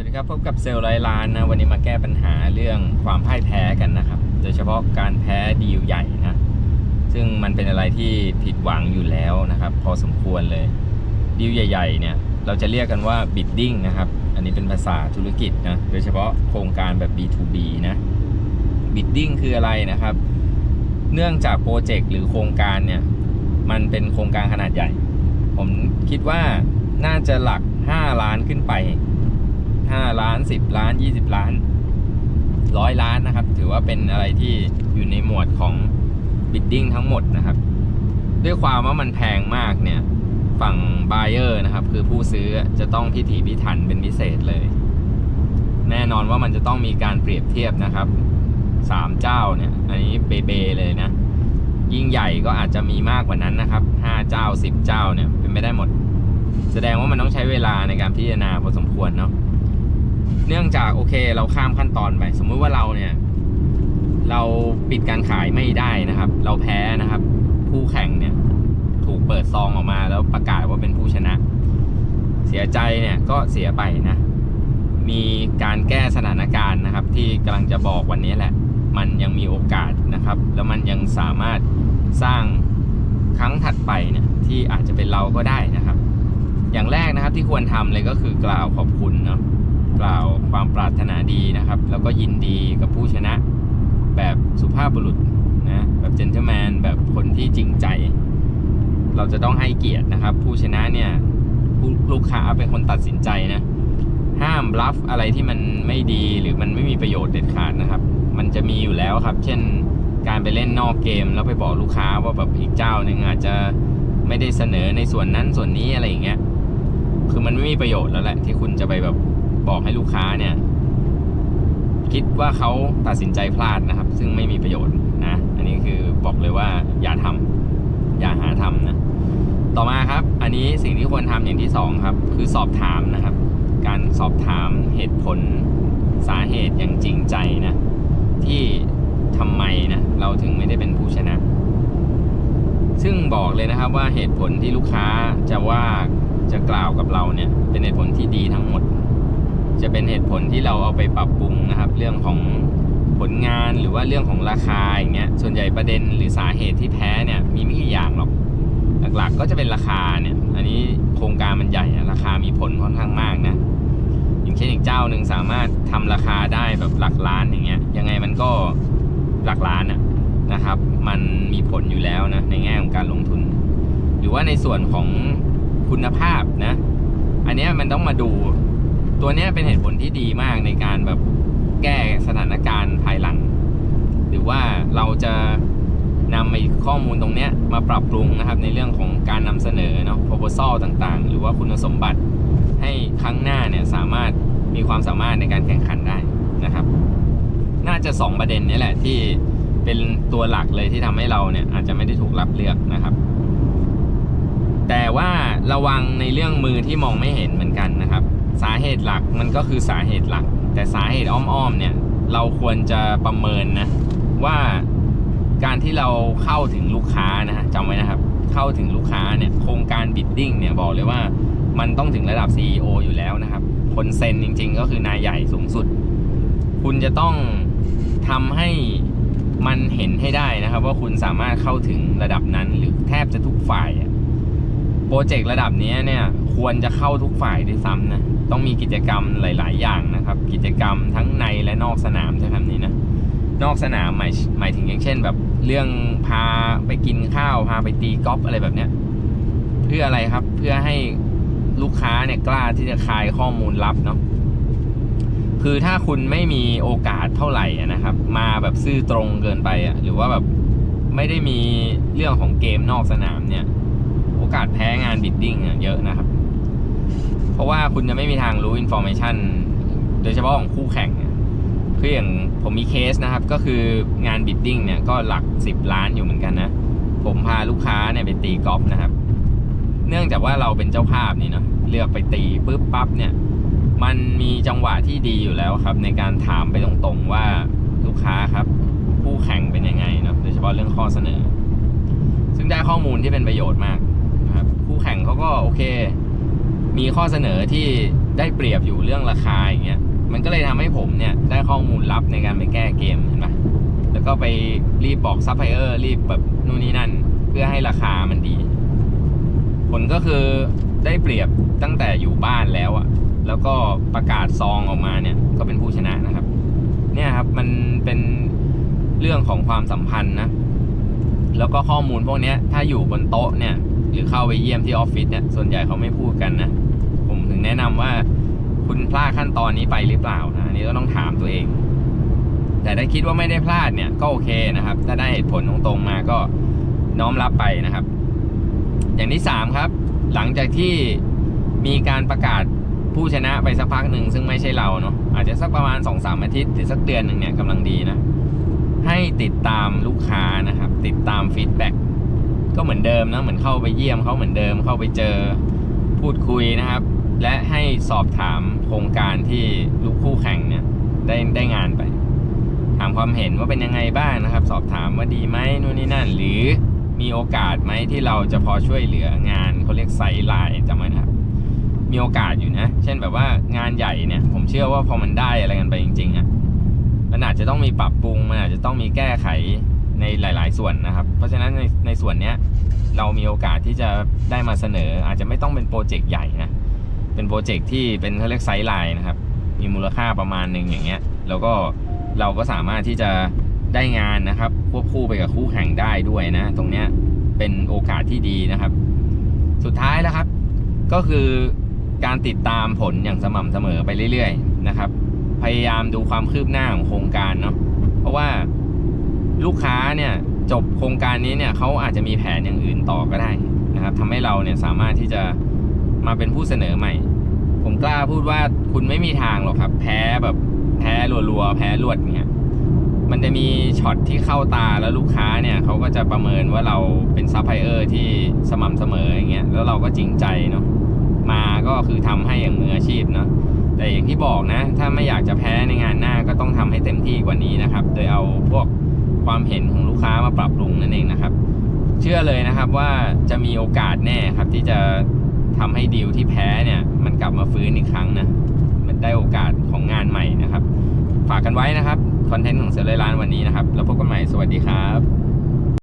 วัสดีครับพบกับเซลล์ร้อยล้านนะวันนี้มาแก้ปัญหาเรื่องความพ่ายแพ้กันนะครับ โดยเฉพาะการแพ้ดีลใหญ่นะ ซึ่งมันเป็นอะไรที่ผิดหวังอยู่แล้วนะครับ พอสมควรเลยดีลใหญ่ ๆ เนี่ย เราจะเรียกกันว่า bidding นะครับ อันนี้เป็นภาษาธุรกิจนะ โดยเฉพาะโครงการแบบ B2B นะ bidding คืออะไรนะครับ เนื่องจากโปรเจกต์หรือโครงการเนี่ย มันเป็นโครงการขนาดใหญ่ ผมคิดว่าน่าจะหลัก 5 ล้านขึ้นไป 5 ล้าน 10 ล้าน 20 ล้าน100ล้านนะครับ ถือว่าเป็นอะไรที่อยู่ในหมวดของ bidding ทั้งหมดนะครับ ด้วยความว่ามันแพงมากเนี่ย ฝั่ง buyer นะครับ คือผู้ซื้อจะต้องพิถีพิถันเป็นพิเศษเลย แน่นอนว่ามันจะต้องมีการเปรียบเทียบนะครับสามเจ้าเนี่ย อันนี้เบเบเลยนะ ยิ่งใหญ่ก็อาจจะมีมากกว่านั้นนะครับห้าเจ้าสิบเจ้าเนี่ยเป็นไม่ได้หมด แสดงว่ามันต้องใช้เวลาในการพิจารณาพอสมควรเนาะ เนื่องจากโอเคเราข้ามขั้นตอนไป สมมุติว่าเราเนี่ย เราปิดการขายไม่ได้นะครับ เราแพ้นะครับ ผู้แข่งเนี่ย ถูกเปิดซองออกมาแล้วประกาศว่าเป็นผู้ชนะ เสียใจเนี่ยก็เสียไปนะ มีการแก้สถานการณ์นะครับ ที่กำลังจะบอกวันนี้แหละ มันยังมีโอกาสนะครับ แล้วมันยังสามารถสร้างครั้งถัดไปเนี่ยที่อาจจะเป็นเราก็ได้นะครับ อย่างแรกนะครับที่ควรทำเลยก็คือกล่าวขอบคุณเนาะ กล่าวความปรารถนาดีนะครับ แล้วก็ยินดีกับผู้ชนะ แบบสุภาพบุรุษนะแบบเจน t l e m แมนแบบคนที่จริงใจ เราจะต้องให้เกียรตินะครับ ผู้ชนะเนี่ยลูกค้าเป็นคนตัดสินใจนะห้ามบลัฟอะไรที่มันไม่ดีหรือมันไม่มีประโยชน์เด็ดขาดนะครับ มันจะมีอยู่แล้วครับ เช่นการไปเล่นนอกเกมแล้วไปบอกลูกค้าว่าแบบอีกเจ้าหนึ่งอาจจะไม่ได้เสนอในส่วนนั้นส่วนนี้อะไรอย่างเงี้ย คือมันไม่มีประโยชน์แล้วแหละที่คุณจะไปแบบ บอกให้ลูกค้าเนี่ย คิดว่าเขาตัดสินใจพลาดนะครับ ซึ่งไม่มีประโยชน์นะ อันนี้คือบอกเลยว่าอย่าทำอย่าหาทำนะ ต่อมาครับ อันนี้สิ่งที่ควรทำอย่างที่สองครับ คือสอบถามนะครับ การสอบถามเหตุผลสาเหตุอย่างจริงใจนะ ที่ทำไมนะเราถึงไม่ได้เป็นผู้ชนะ ซึ่งบอกเลยนะครับว่าเหตุผลที่ลูกค้าจะว่าจะกล่าวกับเราเนี่ย เป็นเหตุผลที่ดีทั้งหมด จะเป็นเหตุผลที่เราเอาไปปรับปรุงนะครับ เรื่องของผลงานหรือว่าเรื่องของราคาอย่างเงี้ยส่วนใหญ่ประเด็นหรือสาเหตุที่แพ้เนี่ยมีไม่กี่อย่างหรอกหลักๆก็จะเป็นราคาเนี่ย อันนี้โครงการมันใหญ่ราคามีผลค่อนข้างมากนะอย่างเช่นอีกเจ้าหนึ่งสามารถทำราคาได้แบบหลักล้านอย่างเงี้ยยังไงมันก็หลักล้านอะนะครับ มันมีผลอยู่แล้วนะในแง่ของการลงทุน หรือว่าในส่วนของคุณภาพนะ อันเนี้ยมันต้องมาดู ตัวนี้เป็นเหตุผลที่ดีมากในการแบบแก้สถานการณ์ภายหลัง หรือว่าเราจะนำไอ้ข้อมูลตรงนี้มาปรับปรุงนะครับ ในเรื่องของการนำเสนอเนาะ proposal ต่างๆ หรือว่าคุณสมบัติให้ครั้งหน้าเนี่ยสามารถมีความสามารถในการแข่งขันได้นะครับ น่าจะ 2 ประเด็นนี้แหละที่เป็นตัวหลักเลยที่ทำให้เราเนี่ยอาจจะไม่ได้ถูกรับเลือกนะครับ แต่ว่าระวังในเรื่องมือที่มองไม่เห็นเหมือนกันนะครับ สาเหตุหลักมันก็คือสาเหตุหลัก แต่สาเหตุอ้อมๆเนี่ยเราควรจะประเมินนะว่าการที่เราเข้าถึงลูกค้านะฮะจำไว้นะครับ เข้าถึงลูกค้าเนี่ยโครงการบิดดิ้งเนี่ยบอกเลยว่ามันต้องถึงระดับ CEO อยู่แล้วนะครับ คนเซ็นจริง ๆ ก็คือนายใหญ่สูงสุด คุณจะต้องทำให้มันเห็นให้ได้นะครับ ว่าคุณสามารถเข้าถึงระดับนั้นหรือแทบจะทุกฝ่ายโปรเจกต์ระดับนี้เนี่ย ควรจะเข้าทุกฝ่ายด้วยซ้ำนะต้องมีกิจกรรมหลาย ๆ อย่างนะครับ กิจกรรมทั้งในและนอกสนามใช่คำนี้นะนอกสนามหมายหมายถึงอย่างเช่น แบบเรื่องพาไปกินข้าวพาไปตีกอล์ฟอะไรแบบเนี้ยเพื่ออะไรครับเพื่อให้ลูกค้าเนี่ยกล้าที่จะคายข้อมูลลับเนาะคือถ้าคุณไม่มีโอกาสเท่าไหร่นะครับ มาแบบซื่อตรงเกินไปอะหรือว่าแบบไม่ได้มีเรื่องของเกมนอกสนามเนี่ย โอกาสแพ้งานบิดดิ้งเยอะนะครับ เพราะว่าคุณจะไม่มีทางรู้อินโฟ a t ชันโดยเฉพาะของคู่แข่งเนี่ยคืออย่างผมมีเคสนะครับ ก็คืองานบิดดิ้งเนี่ยก็หลัก 10 ล้านอยู่เหมือนกันนะ ผมพาลูกค้าเนี่ยไปตีกอล์ฟนะครับ เนื่องจากว่าเราเป็นเจ้าภาพนี่เนาะเลือกไปตีปุ๊บปั๊บเนี่ย มันมีจังหวะที่ดีอยู่แล้วครับ ในการถามไปตรงๆว่าลูกค้าครับคู่แข่งเป็นยังไงเนาะโดยเฉพาะเรื่องข้อเสนอ ซึ่งได้ข้อมูลที่เป็นประโยชน์มากนะครับคู่แข่งเขาก็โอเค มีข้อเสนอที่ได้เปรียบอยู่เรื่องราคาอย่างเงี้ยมันก็เลยทำให้ผมเนี่ยได้ข้อมูลลับในการไปแก้เกมเห็นปะแล้วก็ไปรีบบอกซัพพลายเออร์รีบแบบนู่นนี่นั่น เพื่อให้ราคามันดี ผลก็คือได้เปรียบตั้งแต่อยู่บ้านแล้วอะแล้วก็ประกาศซองออกมาเนี่ยก็เป็นผู้ชนะนะครับ เนี่ยครับมันเป็นเรื่องของความสัมพันธ์นะ แล้วก็ข้อมูลพวกนี้ถ้าอยู่บนโต๊ะเนี่ย หรือเข้าไปเยี่ยมที่ออฟฟิศเนี่ยส่วนใหญ่เขาไม่พูดกันนะ ถึงแนะนำว่าคุณพลาดขั้นตอนนี้ไปหรือเปล่านะอันนี้ก็ต้องถามตัวเอง แต่ถ้าคิดว่าไม่ได้พลาดเนี่ยก็โอเคนะครับ ถ้าได้เหตุผลตรงๆมาก็น้อมรับไปนะครับ อย่างที่สามครับ หลังจากที่มีการประกาศผู้ชนะไปสักพักหนึ่งซึ่งไม่ใช่เราเนาะอาจจะสักประมาณ2อสามอาทิตย์หรือสักเดือนหนึ่งเนี่ยกำลังดีนะ ให้ติดตามลูกค้านะครับ ติดตามฟีดแบ็กก็เหมือนเดิมนะเหมือนเข้าไปเยี่ยมเขาเหมือนเดิมเข้าไปเจอ พูดคุยนะครับ และให้สอบถามโครงการที่ลูกคู่แข่งเนี่ยได้ได้งานไป ถามความเห็นว่าเป็นยังไงบ้างนะครับ สอบถามว่าดีไหมนู่นนี่นั่น หรือมีโอกาสไหมที่เราจะพอช่วยเหลืองานเขาเรียกไซไลน์จำไว้นะครับ มีโอกาสอยู่นะ เช่นแบบว่างานใหญ่เนี่ย ผมเชื่อว่าพอมันได้อะไรกันไปจริงๆอะ่ะมันอาจจะต้องมีปรับปรุงมันอาจจะต้องมีแก้ไขในหลาย ๆ ส่วนนะครับ เพราะฉะนั้นในในส่วนเนี้ย เรามีโอกาสที่จะได้มาเสนอ อาจจะไม่ต้องเป็นโปรเจกต์ใหญ่นะเป็นโปรเจกต์ที่เป็นเขาเรียกไซด์ไลน์นะครับ มีมูลค่าประมาณหนึ่งอย่างเงี้ย แล้วก็เราก็สามารถที่จะได้งานนะครับควบคู่ไปกับคู่แข่งได้ด้วยนะ ตรงเนี้ยเป็นโอกาสที่ดีนะครับ สุดท้ายแล้วครับ ก็คือการติดตามผลอย่างสม่ำเสมอไปเรื่อยๆนะครับ พยายามดูความคืบหน้าของโครงการเนาะเพราะว่าลูกค้าเนี่ย จบโครงการนี้เนี่ยเขาอาจจะมีแผนอย่างอื่นต่อก็ได้นะครับทำให้เราเนี่ยสามารถที่จะมาเป็นผู้เสนอใหม่ ผมกล้าพูดว่าคุณไม่มีทางหรอกครับ แพ้แบบแพ้รัวๆแพ้รวดเนี่ยมันจะมีช็อตที่เข้าตาแล้วลูกค้าเนี่ยเขาก็จะประเมินว่าเราเป็นซัพพลายเออร์ที่สม่ำเสมออย่างเงี้ยแล้วเราก็จริงใจเนาะมาก็คือทำให้อย่างมืออาชีพเนาะแต่อย่างที่บอกนะ ถ้าไม่อยากจะแพ้ในงานหน้าก็ต้องทำให้เต็มที่กว่านี้นะครับ โดยเอาพวก ความเห็นของลูกค้ามาปรับปรุงนั่นเองนะครับ เชื่อเลยนะครับว่าจะมีโอกาสแน่ครับที่จะทำให้ดีลที่แพ้เนี่ยมันกลับมาฟื้นอีกครั้งนะมันได้โอกาสของงานใหม่นะครับ ฝากกันไว้นะครับคอนเทนต์ของเสือเลยล้านวันนี้นะครับ แล้วพบกันใหม่สวัสดีครับ